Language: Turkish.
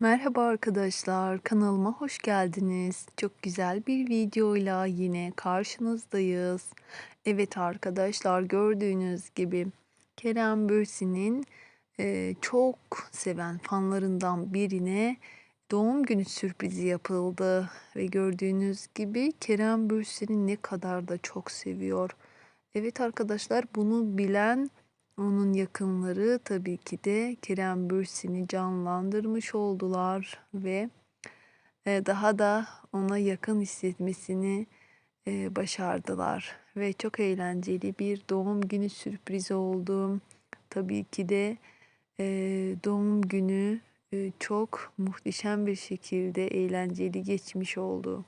Merhaba arkadaşlar, kanalıma hoş geldiniz. Çok güzel bir videoyla yine karşınızdayız. Evet arkadaşlar, gördüğünüz gibi Kerem Bürsin'in e, çok seven fanlarından birine doğum günü sürprizi yapıldı. Ve gördüğünüz gibi Kerem Bürsin'i ne kadar da çok seviyor. Evet arkadaşlar, bunu bilen onun yakınları tabii ki de Kerem Bürsin'i canlandırmış oldular ve e, daha da ona yakın hissetmesini e, başardılar ve çok eğlenceli bir doğum günü sürprizi oldu. Tabii ki de e, doğum günü çok muhteşem bir şekilde eğlenceli geçmiş oldu.